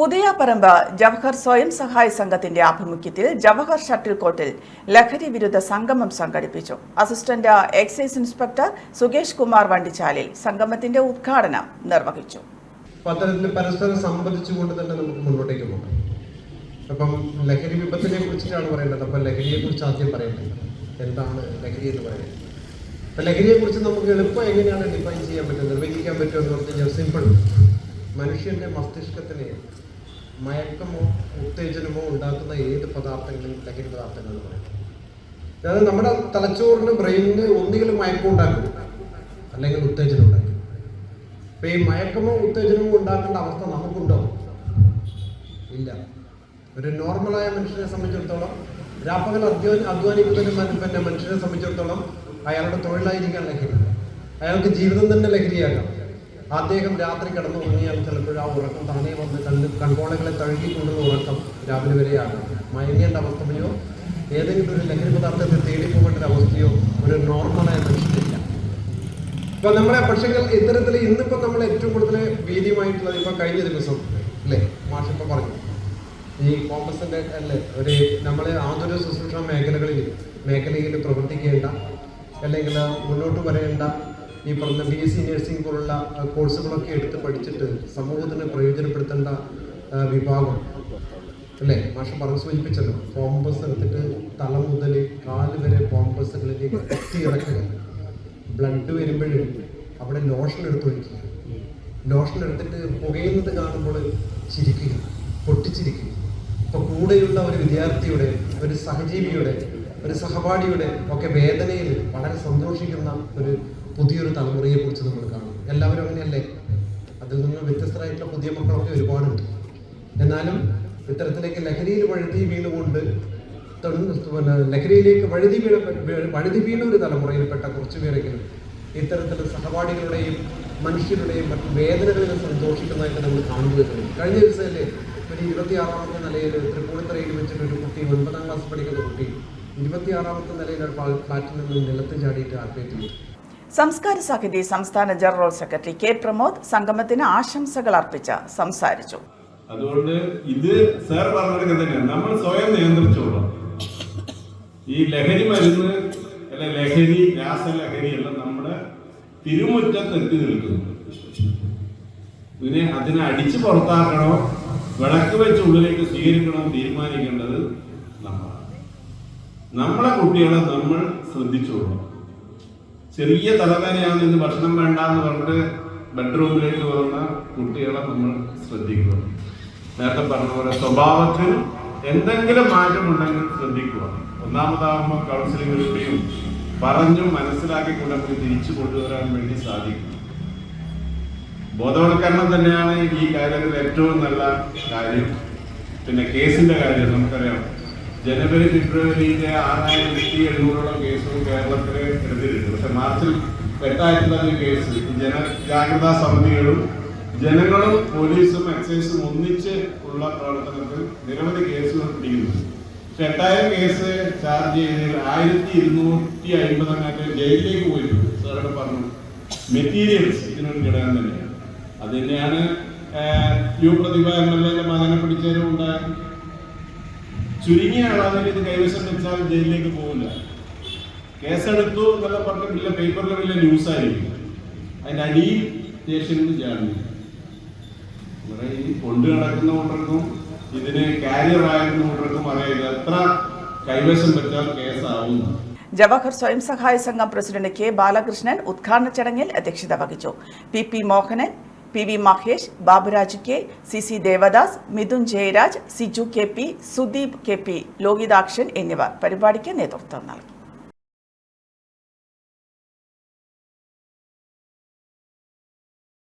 പുതിയ പറമ്പ് ജവഹർ സ്വയം സഹായ സംഘത്തിന്റെ ആഭിമുഖ്യത്തിൽ ജവഹർ ഷട്ടിൽ കോട്ടിൽ ലഹരി വിരുദ്ധ സംഗമം സംഘടിപ്പിച്ചു. Assistant excise inspector Sukesh Kumar വണ്ടിച്ചാലിൽ സംഗമത്തിന്റെ ഉദ്ഘാടനം നിർവഹിച്ചു. അത്തരത്തിൽ പരസ്പരം സംബന്ധിച്ചുകൊണ്ട് തന്നെ നമുക്ക് മുന്നോട്ടേക്ക് പോകാം. അപ്പം ലഹരി വിപത്തിനെ കുറിച്ചിട്ടാണ് പറയേണ്ടത് അപ്പം ലഹരിയെ കുറിച്ച് ആദ്യം പറയേണ്ടത് എന്താണ് ലഹരി എന്ന് പറയുന്നത്? അപ്പം ലഹരിയെ കുറിച്ച് നമുക്ക് എളുപ്പം എങ്ങനെയാണ് ഡിഫൈൻ ചെയ്യാൻ പറ്റുക നിർവചിക്കാൻ പറ്റുമെന്ന് പറഞ്ഞു കഴിഞ്ഞാൽ സിമ്പിൾ മനുഷ്യന്റെ മസ്തിഷ്കത്തിനെ മയക്കമോ ഉത്തേജനമോ ഉണ്ടാക്കുന്ന ഏത് പദാർത്ഥങ്ങളും ലഹരി പദാർത്ഥങ്ങൾ എന്ന് പറയും. അതായത് നമ്മുടെ തലച്ചോറിന് ബ്രെയിനിന് ഒന്നുകിലും മയക്കം ഉണ്ടാക്കും അല്ലെങ്കിൽ ഉത്തേജനം ഉണ്ടാക്കും. അപ്പൊ ഈ മയക്കമോ ഉത്തേജനമോ ഉണ്ടാക്കേണ്ട അവസ്ഥ നമുക്കുണ്ടോ? ഇല്ല. ഒരു നോർമലായ മനുഷ്യനെ സംബന്ധിച്ചിടത്തോളം രാപ്പകൽ അധ്വാനി അധ്വാനിക്കുന്ന പിന്നെ മനുഷ്യനെ സംബന്ധിച്ചിടത്തോളം അയാളുടെ തൊഴിലായിരിക്കാൻ ലഹരി. അയാൾക്ക് ജീവിതം തന്നെ ലഹരിയാകാം. അദ്ദേഹം രാത്രി കിടന്നു ഉറങ്ങിയാൽ ചിലപ്പോൾ ആ ഉറക്കം താനേ വന്ന് കണ്ണ് കൺകോളങ്ങളെ തഴുകിക്കൊണ്ടുള്ള ഉറക്കം രാവിലെ വരെയാണ്. മയങ്ങേണ്ട അവസ്ഥയോ ഏതെങ്കിലും ഒരു ലഹരി പദാർത്ഥത്തെ തേടി പോകേണ്ട ഒരു അവസ്ഥയോ ഒരു നോർമലായ മനുഷ്യനില്ല ഇപ്പൊ നമ്മളെ പക്ഷേ ഇത്തരത്തിൽ ഇന്നിപ്പോ നമ്മൾ ഏറ്റവും കൂടുതൽ വീതിയുമായിട്ടുള്ളത് ഇപ്പൊ കഴിഞ്ഞ ദിവസം അല്ലേ? മാഷിപ്പോ പറഞ്ഞു. ഈ കോമസിന്റെ അല്ലേ ഒരു നമ്മളെ ആതുര ശുശ്രൂഷ മേഖലകളിൽ മേഖലയിൽ പ്രവർത്തിക്കേണ്ട അല്ലെങ്കിൽ മുന്നോട്ട് വരേണ്ട ഈ പറഞ്ഞ ബി എസ് സി നഴ്സിംഗ് പോലുള്ള കോഴ്സുകളൊക്കെ എടുത്ത് പഠിച്ചിട്ട് സമൂഹത്തിന് പ്രയോജനപ്പെടുത്തേണ്ട വിഭാഗം. അല്ലേ? മാഷ പറഞ്ഞു സൂചിപ്പിച്ചല്ലോ കോമ്പസ് എടുത്തിട്ട് തല മുതൽ കാൽ വരെ കോമ്പസുകളിലേക്ക് കുത്തി ഇറക്കുക. ബ്ലഡ് വരുമ്പോഴും അവിടെ ലോഷൻ എടുത്ത് വയ്ക്കുക ലോഷൻ എടുത്തിട്ട് പുകയുന്നത് കാണുമ്പോൾ ചിരിക്കുക പൊട്ടിച്ചിരിക്കുക. ഇപ്പൊ കൂടെയുള്ള ഒരു വിദ്യാർത്ഥിയുടെ ഒരു സഹജീവിയുടെ ഒരു സഹപാഠിയുടെ ഒക്കെ വേദനയിൽ വളരെ സന്തോഷിക്കുന്ന ഒരു പുതിയൊരു തലമുറയെ കുറിച്ച് നമ്മൾ കാണും എല്ലാവരും അങ്ങനെയല്ലേ? അതിൽ നിന്ന് വ്യത്യസ്തരായിട്ടുള്ള പുതിയ മക്കളൊക്കെ ഒരുപാടുണ്ട്. എന്നാലും ഇത്തരത്തിലേക്ക് ലഹരിയിൽ വഴുതി വീണുകൊണ്ട് പിന്നെ ലഹരിയിലേക്ക് വഴുതി വീണ വഴുതി വീണ ഒരു തലമുറയിൽപ്പെട്ട കുറച്ച് പേരെങ്കിലും ഇത്തരത്തിൽ സഹപാഠികളുടെയും മനുഷ്യരുടെയും മറ്റു വേദനകളിൽ സന്തോഷിക്കുന്നതായിട്ട് നമ്മൾ കാണുന്നത് കഴിഞ്ഞ ദിവസമല്ലേ ഒരു ഇരുപത്തിയാറാമത്തെ നിലയിൽ തൃപ്പൂണിത്തറയിൽ വെച്ചിട്ട് ഒരു കുട്ടി ഒൻപതാം ക്ലാസ് പഠിക്കുന്ന കുട്ടി ഇരുപത്തിയാറാമത്തെ നിലയിൽ ഒരു ഫ്ലാറ്റിൽ നിന്ന് നിലത്ത് ചാടിയിട്ട് ആത്മഹത്യ ചെയ്തു. സംസ്കാര സാഹിതി സംസ്ഥാന ജനറൽ സെക്രട്ടറി കെ പ്രമോദ് സംഗമത്തിന് ആശംസകൾ അർപ്പിച്ച് സംസാരിച്ചു. അതുകൊണ്ട് ഇത് സാർ പറഞ്ഞത് തന്നെയാണ് നമ്മൾ സ്വയം നിയന്ത്രിച്ചോളാം. ഈ ലഹരി മരുന്ന് അല്ലെ ലഹരി രാസലഹരി എല്ലാം നമ്മുടെ തിരുമുറ്റത്ത് എത്തി നിൽക്കുന്നു. ഇതിനെ അതിനെ അടിച്ചു പുറത്താക്കണോ വിളക്ക് വെച്ച് ഉള്ളിലേക്ക് സ്വീകരിക്കണോ തീരുമാനിക്കേണ്ടത് നമ്മളാണ്. നമ്മളെ കുട്ടികളെ നമ്മൾ ശ്രദ്ധിച്ചോളാം. ചെറിയ തലവേദനയാണ് ഇന്ന് ഭക്ഷണം വേണ്ട എന്ന് പറഞ്ഞിട്ട് ബെഡ്റൂമിലേക്ക് വരുന്ന കുട്ടികളെ നമ്മൾ ശ്രദ്ധിക്കുക. നേരത്തെ പറഞ്ഞ പോലെ സ്വഭാവത്തിൽ എന്തെങ്കിലും മാറ്റമുണ്ടെങ്കിൽ ശ്രദ്ധിക്കുക. ഒന്നാമതാകുമ്പോൾ കൗൺസിലിങ്ങിലൂടെയും പറഞ്ഞും മനസ്സിലാക്കി നമുക്ക് തിരിച്ചു കൊണ്ടുവരാൻ വേണ്ടി സാധിക്കും. ബോധവൽക്കരണം തന്നെയാണ് ഈ കാര്യത്തിൽ ഏറ്റവും നല്ല കാര്യം. പിന്നെ കേസിന്റെ കാര്യം നമുക്കറിയാം. ജനുവരി ഫെബ്രുവരിയിലെ ആറായിരത്തി എഴുന്നൂറോളം കേസുകൾ കേരളത്തിൽ എടുത്തിട്ടുണ്ട്. പക്ഷെ മാർച്ചിൽ എട്ടായിട്ടുള്ള കേസ്. ജന ജാഗ്രതാ സമിതികളും ജനങ്ങളും പോലീസും എക്സൈസും ഒന്നിച്ച് ഉള്ള പ്രവർത്തനത്തിൽ നിരവധി കേസുകൾ പിടിക്കുന്നു. പക്ഷെ എട്ടായിരം കേസ് ചാർജ് ചെയ്തതിൽ ആയിരത്തി ഇരുന്നൂറ്റി അമ്പതങ്ങാറ്റ് ജയിലിലേക്ക് പോയിട്ടുണ്ട്. സാറോട് പറഞ്ഞു മെറ്റീരിയൽസ് ഇതിനൊരു ഘടകം തന്നെയാണ്. അത് തന്നെയാണ് യു പ്രതിഭ എം എൽ എന്റെ മകനെ പിടിച്ചതിനും ഉണ്ടായത് ചുരുങ്ങിയ ആളാണെങ്കിൽ ഇത് കൈവശം വെച്ചാൽ ജയിലിലേക്ക് പോകില്ല കേസെടുത്തു എന്നൊക്കെ പറഞ്ഞിട്ടില്ല പേപ്പറിൽ വലിയ ന്യൂസ് ആയിരിക്കും. അതിന്റെ അടിയിൽ സ്റ്റേഷനിൽ നിന്ന് ജാമ്യം ഇവിടെ ഈ കൊണ്ടു നടക്കുന്ന കൂട്ടർക്കും ഇതിന് കാരിയർ ആയിരുന്ന കൂട്ടർക്കും അറിയില്ല എത്ര കൈവശം വെച്ചാൽ കേസാവും. ജവഹർ സ്വയം സഹായ സംഘം പ്രസിഡന്റ് കെ ബാലകൃഷ്ണൻ ഉദ്ഘാടന ചടങ്ങിൽ അധ്യക്ഷത വഹിച്ചു. P P Mohanan P V Mahesh Baburaj K C C Devadas Mithun Jayaraj Siju K P Sudeep K P Lohithakshan എന്നിവർ പരിപാടിക്ക് നേതൃത്വം നൽകി.